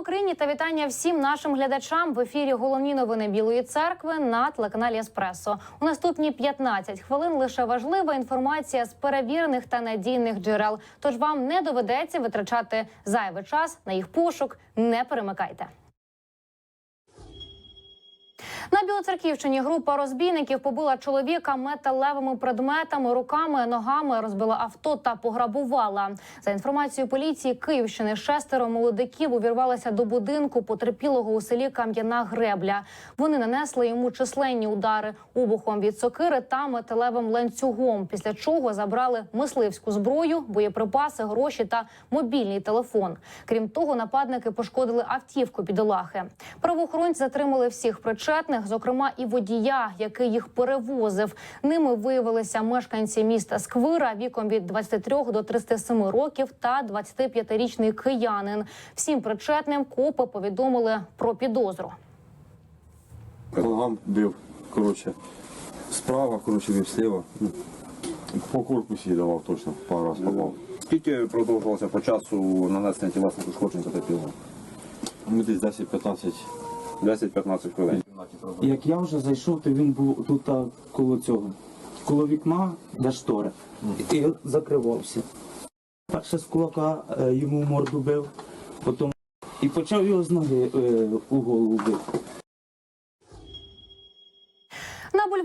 Україні та вітання всім нашим глядачам в ефірі. Головні новини Білої церкви на телеканалі Еспресо. У наступні 15 хвилин лише важлива інформація з перевірених та надійних джерел. Тож вам не доведеться витрачати зайвий час на їх пошук. Не перемикайте. На Білоцерківщині група розбійників побила чоловіка металевими предметами, руками, ногами, розбила авто та пограбувала. За інформацією поліції Київщини, шестеро молодиків увірвалися до будинку потерпілого у селі Кам'яна Гребля. Вони нанесли йому численні удари обухом від сокири та металевим ланцюгом. Після чого забрали мисливську зброю, боєприпаси, гроші та мобільний телефон. Крім того, нападники пошкодили автівку бідолахи. Правоохоронці затримали всіх причетних, зокрема і водія, який їх перевозив. Ними виявилися мешканці міста Сквира віком від 23 до 37 років та 25-річний киянин. Всім причетним копи повідомили про підозру. Ногам бив, коротше, справа, коротше, бив сліва. Ну, По корпусі давав точно, пару раз попав. Скільки продовжувалося по часу нанесення тілесних ушкоджень потерпілого? Ми десь 10-15 10-15 хвилин. Як я вже зайшов, то він був тут коло цього, коло вікна, де штори, і закривався. Перше з кулака е, йому морду бив, потім і почав його з ноги е, у голову бити.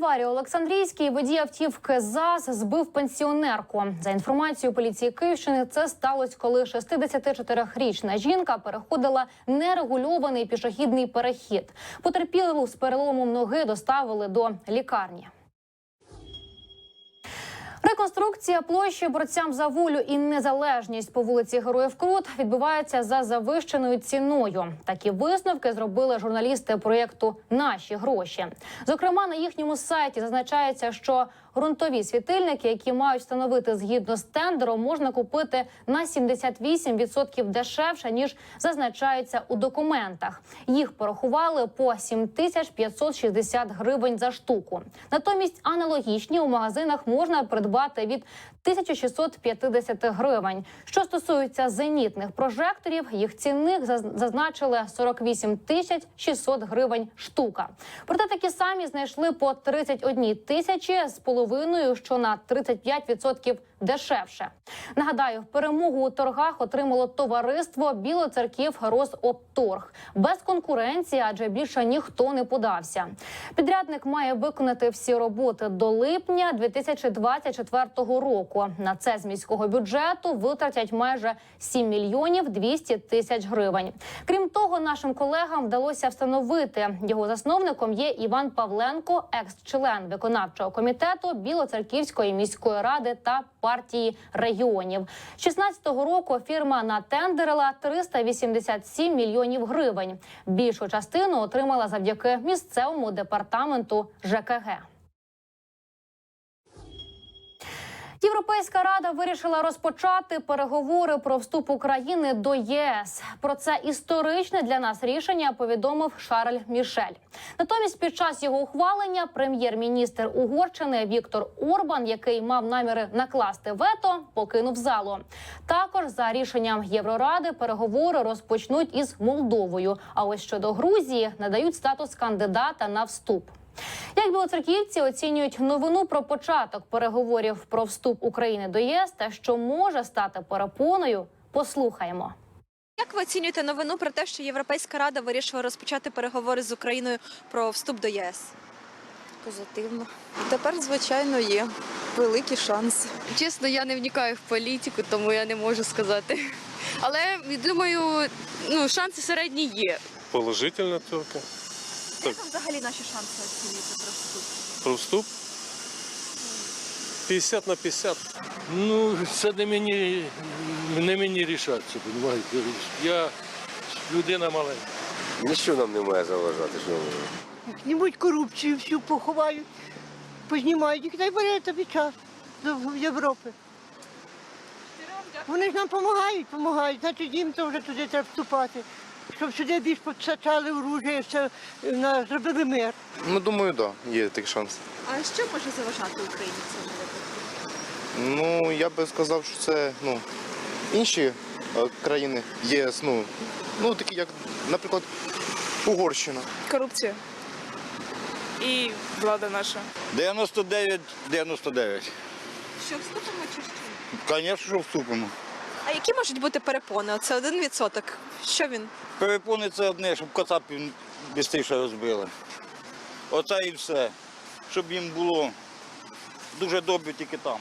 Бульварі Олександрійській водій автівки ЗАЗ збив пенсіонерку. За інформацією поліції Київщини, це сталося, коли 64-річна жінка переходила нерегульований пішохідний перехід. Потерпілу з переломом ноги доставили до лікарні. Реконструкція площі борцям за волю і незалежність по вулиці Героїв Крут відбувається за завищеною ціною. Такі висновки зробили журналісти проєкту Наші гроші. Зокрема, на їхньому сайті зазначається, що ґрунтові світильники, які мають встановити згідно з тендером, можна купити на 78% дешевше ніж зазначається у документах. Їх порахували по 7560 гривень за штуку. Натомість аналогічні у магазинах можна придбати від 1650 гривень. Що стосується зенітних прожекторів, їх цінник заз- зазначили 48 тисяч 600 гривень штука. Проте такі самі знайшли по 31 тисячі з половиною, що на 35% дешевше. Нагадаю, перемогу у торгах отримало товариство Білоцерків Росопторг без конкуренції, адже більше ніхто не подався. Підрядник має виконати всі роботи до липня 2024 року. На це з міського бюджету витратять майже 7 мільйонів 200 тисяч гривень. Крім того, нашим колегам вдалося встановити його засновником є Іван Павленко, екс-член виконавчого комітету Білоцерківської міської ради та партії регіонів. З 16-го року фірма натендерила 387 мільйонів гривень. Більшу частину отримала завдяки місцевому департаменту ЖКГ. Європейська рада вирішила розпочати переговори про вступ України до ЄС. Про це історичне для нас рішення повідомив Шарль Мішель. Натомість, під час його ухвалення, прем'єр-міністр Угорщини Віктор Орбан, який мав наміри накласти вето, покинув залу. Також за рішенням Євроради переговори розпочнуть із Молдовою. А ось щодо Грузії надають статус кандидата на вступ. Як білоцерківці оцінюють новину про початок переговорів про вступ України до ЄС та що може стати перепоною, послухаємо. Як ви оцінюєте новину про те, що Європейська рада вирішила розпочати переговори з Україною про вступ до ЄС? Позитивно. Тепер, звичайно, є великі шанси. Чесно, я не вникаю в політику, тому я не можу сказати. Але думаю, ну шанси середні є. Положительно тільки. Як ви взагалі наші шанси оцінюєте про вступ? Про вступ 50 на 50. Ну, це не мені, не мені рішатися, розумієте. Я людина маленька. Ніщо нам не має заважати, що ми. Знімуть корупцію, всю поховають, познімають їх, дай бере тобі час до Європи. Вони ж нам допомагають, допомагають, значить їм то вже туди треба вступати. Щоб сюди більш постачали оружие, все, е, на, зробили мир. Ну, думаю, так, да, є такий шанс. А що може заважати цьому? Ну, я би сказав, що це ну, інші е, країни ЄС, ну, ну такі як, наприклад, Угорщина. Корупція. І влада наша. 99-99. Що вступимо чи що? Звісно, що вступимо. А які можуть бути перепони? Оце один відсоток. Що він? Перепони це одне, щоб кота швидше розбили. Оце і все. Щоб їм було дуже добре тільки там.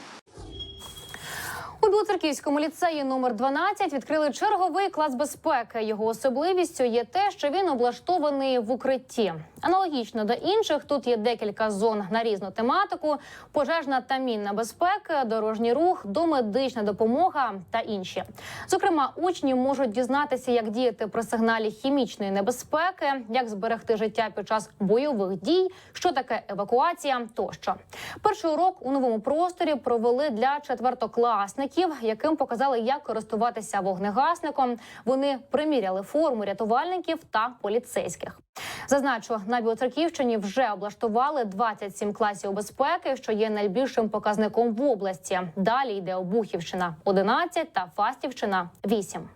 У Білоцерківському ліцеї номер 12 відкрили черговий клас безпеки. Його особливістю є те, що він облаштований в укритті. Аналогічно до інших, тут є декілька зон на різну тематику: пожежна та мінна безпека, дорожній рух, домедична допомога та інші. Зокрема, учні можуть дізнатися, як діяти при сигналі хімічної небезпеки, як зберегти життя під час бойових дій, що таке евакуація тощо. Перший урок у новому просторі провели для четвертокласників, яким показали, як користуватися вогнегасником. Вони приміряли форму рятувальників та поліцейських. Зазначу, на Білоцерківщині вже облаштували 27 класів безпеки, що є найбільшим показником в області. Далі йде Обухівщина 11 та Фастівщина 8.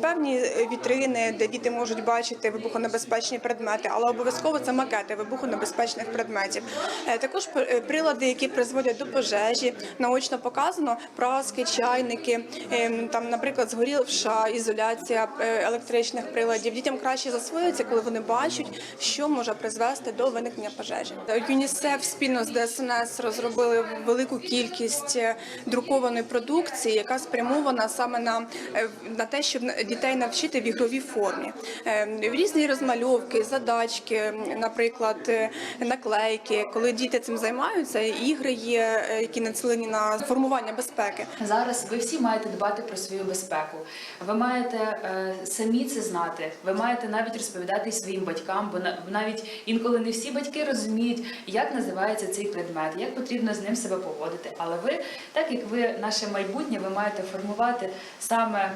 Певні е, вітрини, де діти можуть бачити вибухонебезпечні предмети, але обов'язково це макети вибухонебезпечних предметів. Е, Також е, прилади, які призводять до пожежі, наочно показано праски, чайники, ем, там, наприклад, згорівша ізоляція електричних приладів. Дітям краще засвоюється, коли вони бачать, що може призвести до виникнення пожежі. ЮНІСЕФ спільно з ДСНС розробили велику кількість друкованої продукції, яка спрямована саме на, на те, щоб дітей навчити в ігровій формі. Е, Різні розмальовки, задачки, наприклад, е, наклейки. Коли діти цим займаються, ігри є, е, які націлені на формування безпеки. Зараз ви всі маєте дбати про свою безпеку. Ви маєте е, самі це знати. Ви маєте навіть розповідати своїм батькам, бо на- навіть інколи не всі батьки розуміють, як називається цей предмет, як потрібно з ним себе поводити. Але ви, так як ви наше майбутнє, ви маєте формувати саме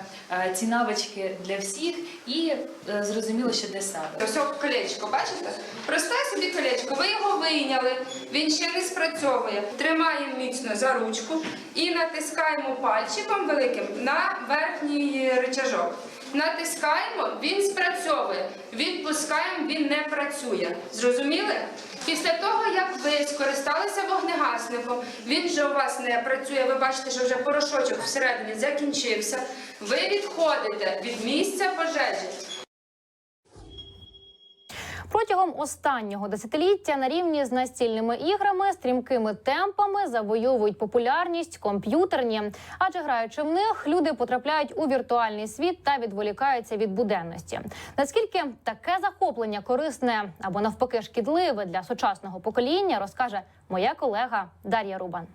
ці навички для всіх і е, зрозуміло, що для себе. Ось колечко, бачите? Просте собі колечко. Ви його вийняли, він ще не спрацьовує. Тримаємо міцно за ручку і натискаємо пальчиком великим на верхній рычажок. Натискаємо, він спрацьовує. Відпускаємо, він не працює. Зрозуміли? Після того, як ви скористалися вогнегасником, він вже у вас не працює. Ви бачите, що вже порошочок всередині закінчився. Ви відходите від місця пожежі. Протягом останнього десятиліття на рівні з настільними іграми стрімкими темпами завойовують популярність комп'ютерні, адже граючи в них, люди потрапляють у віртуальний світ та відволікаються від буденності. Наскільки таке захоплення корисне або навпаки шкідливе для сучасного покоління, розкаже моя колега Дар'я Рубан.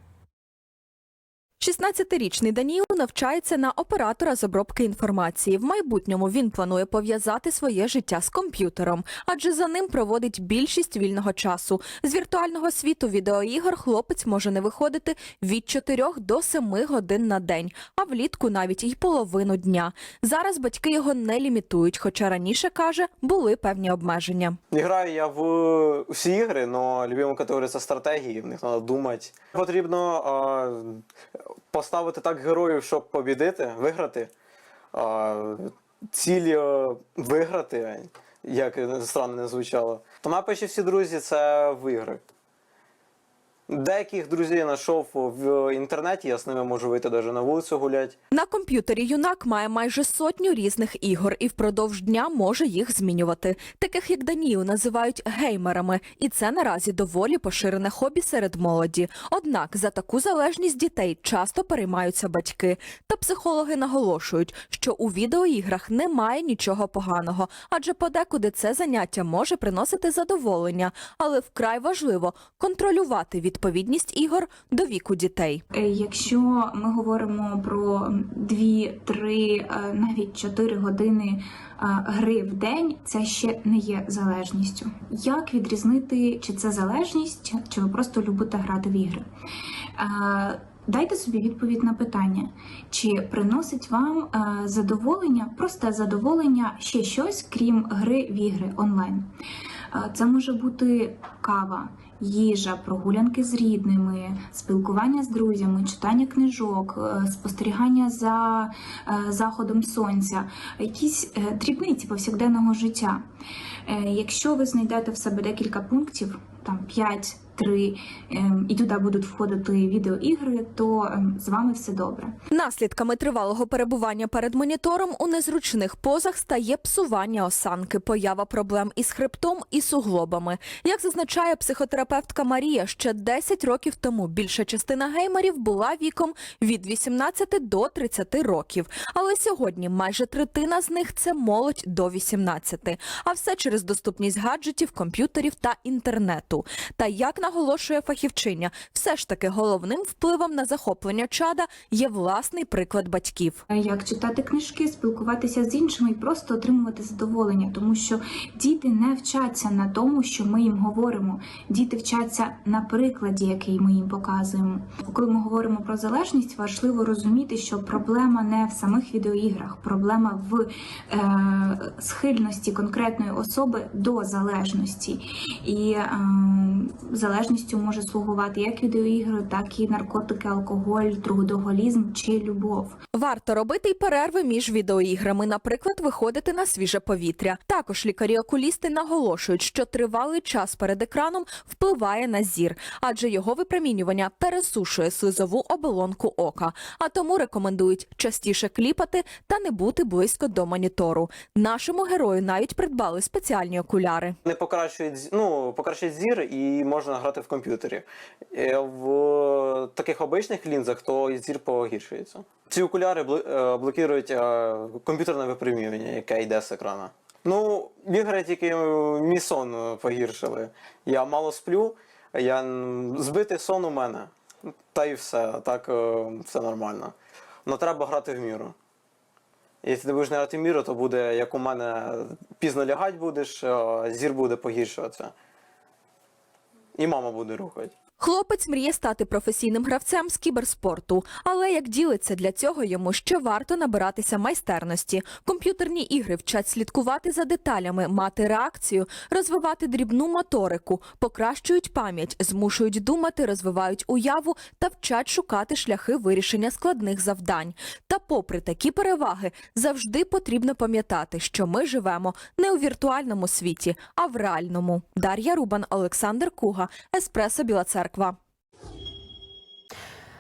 16-річний Даніл навчається на оператора з обробки інформації. В майбутньому він планує пов'язати своє життя з комп'ютером, адже за ним проводить більшість вільного часу. З віртуального світу відеоігор хлопець може не виходити від 4 до 7 годин на день, а влітку навіть і половину дня. Зараз батьки його не лімітують, хоча раніше каже, були певні обмеження. Играю я в всі ігри, но любимая категорія це стратегії, в них треба думати. Потрібно поставити так героїв, щоб побідити, виграти. Ціль е, виграти, як странно не звучало. То мої всі друзі це в ігри. Деяких друзів знайшов в інтернеті, я з ними можу вийти навіть на вулицю гуляти. На комп'ютері юнак має майже сотню різних ігор і впродовж дня може їх змінювати. Таких як Даніл називають геймерами, і це наразі доволі поширене хобі серед молоді. Однак за таку залежність дітей часто переймаються батьки. Та психологи наголошують, що у відеоіграх немає нічого поганого, адже подекуди це заняття може приносити задоволення, але вкрай важливо контролювати відповідність ігор до віку дітей. Е, Якщо ми говоримо про 2-3, навіть 4 години е, гри в день, це ще не є залежністю. Як відрізнити, чи це залежність, чи ви просто любите грати в ігри? Е, Дайте собі відповідь на питання, чи приносить вам е, задоволення, просте задоволення ще щось, крім гри в ігри онлайн. Е, Це може бути кава, їжа, прогулянки з рідними, спілкування з друзями, читання книжок, е, спостерігання за е, заходом сонця, якісь е, дрібниці повсякденного життя. Якщо ви знайдете в себе декілька пунктів, там 5, 3, ем, і туди будуть входити відеоігри, то ем, з вами все добре. Наслідками тривалого перебування перед монітором у незручних позах стає псування осанки, поява проблем із хребтом і суглобами. Як зазначає психотерапевтка Марія, ще 10 років тому більша частина геймерів була віком від 18 до 30 років. Але сьогодні майже третина з них це молодь до 18. А все через доступність гаджетів, комп'ютерів та інтернету. Та як наголошує фахівчиня, все ж таки головним впливом на захоплення чада є власний приклад батьків. Як читати книжки, спілкуватися з іншими і просто отримувати задоволення, тому що діти не вчаться на тому, що ми їм говоримо. Діти вчаться на прикладі, який ми їм показуємо. Коли ми говоримо про залежність, важливо розуміти, що проблема не в самих відеоіграх, проблема в е, схильності конкретної особи до залежності. І е, залежністю може слугувати як відеоігри, так і наркотики, алкоголь, трудоголізм чи любов. Варто робити й перерви між відеоіграми, наприклад, виходити на свіже повітря. Також лікарі-окулісти наголошують, що тривалий час перед екраном впливає на зір, адже його випромінювання пересушує слизову оболонку ока. А тому рекомендують частіше кліпати та не бути близько до монітору. Нашому герою навіть придбали спеціальні окуляри. Не покращують ну, покращують зір і можна грати в комп'ютері. В таких обичних лінзах то зір погіршується. Ці окуляри е, блокують е, комп'ютерне випромінювання, яке йде з екрана. Ну, ігри тільки мій сон погіршили. Я мало сплю, я збитий сон у мене. Та й все. Так е, все нормально. Ну треба грати в міру. Якщо ти будеш грати в міру, то буде, як у мене, пізно лягати будеш, зір буде погіршуватися. І мама буде рухати. Хлопець мріє стати професійним гравцем з кіберспорту, але як ділиться для цього йому ще варто набиратися майстерності. Комп'ютерні ігри вчать слідкувати за деталями, мати реакцію, розвивати дрібну моторику, покращують пам'ять, змушують думати, розвивають уяву та вчать шукати шляхи вирішення складних завдань. Та, попри такі переваги, завжди потрібно пам'ятати, що ми живемо не у віртуальному світі, а в реальному. Дар'я Рубан, Олександр Куга, Еспресо Біла Церква.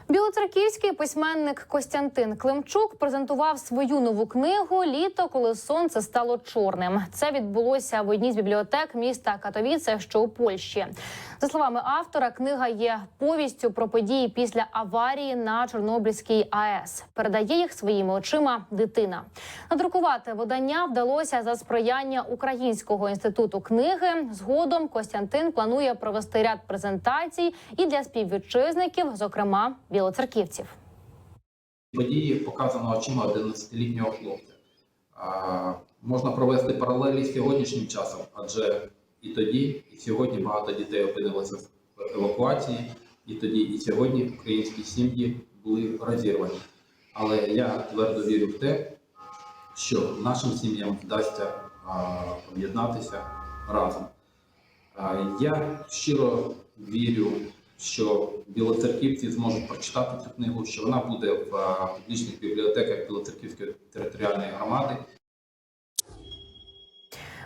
Білоцерківський письменник Костянтин Климчук презентував свою нову книгу Літо, коли сонце стало чорним. Це відбулося в одній з бібліотек міста Катовіце, що у Польщі. За словами автора, книга є повістю про події після аварії на Чорнобильській АЕС. Передає їх своїми очима дитина. Надрукувати видання вдалося за сприяння Українського інституту книги. Згодом Костянтин планує провести ряд презентацій і для співвітчизників, зокрема білоцерківців. Події показано очима 11-літнього хлопця. Можна провести паралелі з сьогоднішнім часом, адже і тоді, і сьогодні багато дітей опинилося в евакуації, і тоді, і сьогодні українські сім'ї були розірвані. Але я твердо вірю в те, що нашим сім'ям вдасться об'єднатися разом. Я щиро вірю, що білоцерківці зможуть прочитати цю книгу, що вона буде в публічних бібліотеках Білоцерківської територіальної громади.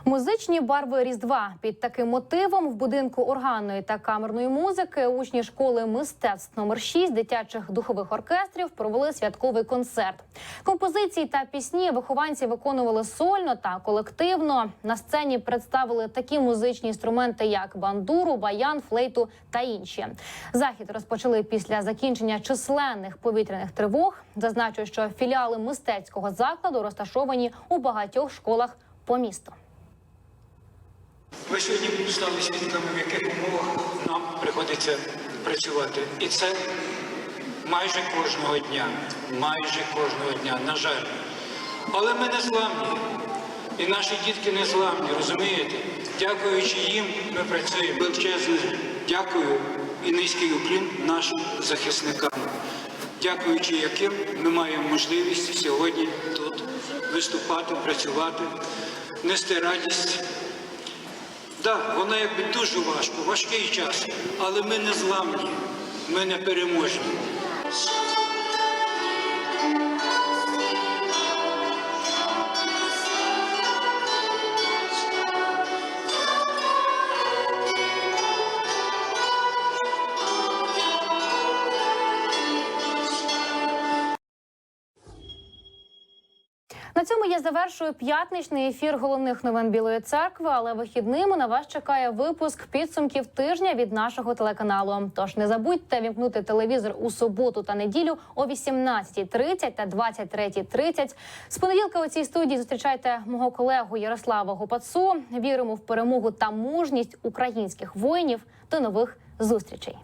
Музичні барви Різдва під таким мотивом в будинку органної та камерної музики учні школи мистецтв номер 6 дитячих духових оркестрів провели святковий концерт. Композиції та пісні вихованці виконували сольно та колективно. На сцені представили такі музичні інструменти, як бандуру, баян, флейту та інші. Захід розпочали після закінчення численних повітряних тривог. Зазначу, що філіали мистецького закладу розташовані у багатьох школах по місту. Ви сьогодні стали свідками, в яких умовах нам приходиться працювати. І це майже кожного дня. Майже кожного дня, на жаль. Але ми не зламні. І наші дітки не зламні, розумієте? Дякуючи їм, ми працюємо. Величезне дякую і низький уклін нашим захисникам, дякуючи яким ми маємо можливість сьогодні тут виступати, працювати, нести радість Так, вона якби дуже важко, важкий час, але ми не зламні, ми не переможні. Я завершую п'ятничний ефір головних новин Білої церкви. Але вихідними на вас чекає випуск підсумків тижня від нашого телеканалу. Тож не забудьте вімкнути телевізор у суботу та неділю о 18.30 та 23.30. З понеділка у цій студії зустрічайте мого колегу Ярослава Гопацу. Віримо в перемогу та мужність українських воїнів. До нових зустрічей.